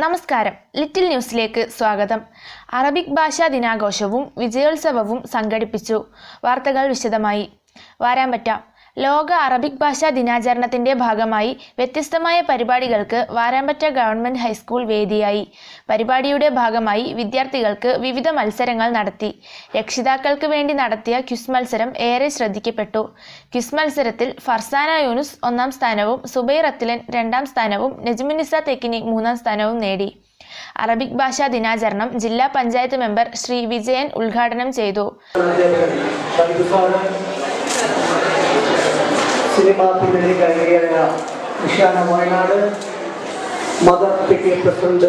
നമസ്കാരം. ലിറ്റിൽ ന്യൂസിലേക്ക് സ്വാഗതം. അറബിക് ഭാഷാ ദിനാഘോഷവും വിജയോത്സവവും സംഘടിപ്പിച്ചു. വാർത്തകൾ വിശദമായി. വാരാമ്പറ്റ. ലോക അറബിക് ഭാഷാ ദിനാചരണത്തിന്റെ ഭാഗമായി വ്യത്യസ്തമായ പരിപാടികൾക്ക് വാരാമ്പറ്റ ഗവൺമെന്റ് ഹൈസ്കൂൾ വേദിയായി. പരിപാടിയുടെ ഭാഗമായി വിദ്യാർത്ഥികൾക്ക് വിവിധ മത്സരങ്ങൾ നടത്തി. രക്ഷിതാക്കൾക്ക് വേണ്ടി നടത്തിയ ക്വിസ് മത്സരം ഏറെ ശ്രദ്ധിക്കപ്പെട്ടു. ക്വിസ് മത്സരത്തിൽ ഫർസാന യൂനുസ് ഒന്നാം സ്ഥാനവും സുബൈർ അത്തിലൻ രണ്ടാം സ്ഥാനവും നജ്മുനിസ തെക്കിനി മൂന്നാം സ്ഥാനവും നേടി. അറബിക് ഭാഷാ ദിനാചരണം ജില്ലാ പഞ്ചായത്ത് മെമ്പർ ശ്രീ വിജയൻ ഉദ്ഘാടനം ചെയ്തു. സിനിമാ പിന്നണി ഗായികയായ Nishana Wayanad mother P T A president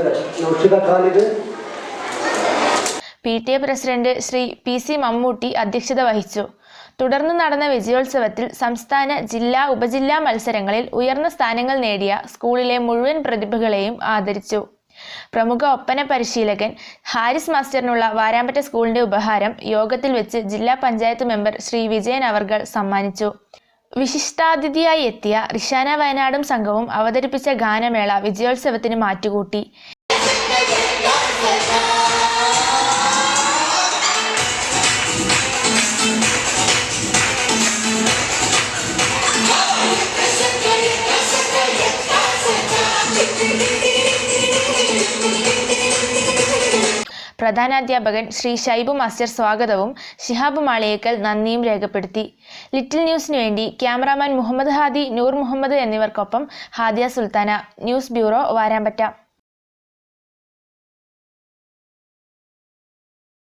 Khalid. P T A president Sree P C Mammootty അധ്യക്ഷത വഹിച്ചു. തുടർന്ന് നടന്ന വിജയോത്സവത്തിൽ സംസ്ഥാന ജില്ലാ ഉപജില്ലാ മത്സരങ്ങളിൽ ഉയർന്ന സ്ഥാനങ്ങൾ നേടിയ സ്കൂളിലെ മുഴുവൻ പ്രതിഭകളെയും ആദരിച്ചു. പ്രമുഖ ഒപ്പന പരിശീലകൻ ഹാരിസ് മാസ്റ്ററിനുള്ള വാരാമ്പറ്റ സ്കൂളിന്റെ ഉപഹാരം യോഗത്തിൽ വെച്ച് ജില്ലാ പഞ്ചായത്ത് മെമ്പർ ശ്രീ വിജയൻ അവർകൾ സമ്മാനിച്ചു. വിശിഷ്ടാതിഥിയായി എത്തിയ റിഷാന വയനാടും സംഘവും അവതരിപ്പിച്ച ഗാനമേള വിജയോത്സവത്തിന് മാറ്റുകൂട്ടി. പ്രധാനാധ്യാപകൻ ശ്രീ ഷൈബു മാസ്റ്റർ സ്വാഗതവും ഷിഹാബ് മാളിയേക്കൽ നന്ദിയും രേഖപ്പെടുത്തി. ലിറ്റിൽ ന്യൂസിനു വേണ്ടി ക്യാമറാമാൻ മുഹമ്മദ് ഹാദി നൂർ മുഹമ്മദ് എന്നിവർക്കൊപ്പം Hadiya Sultana. News bureau Varambetta.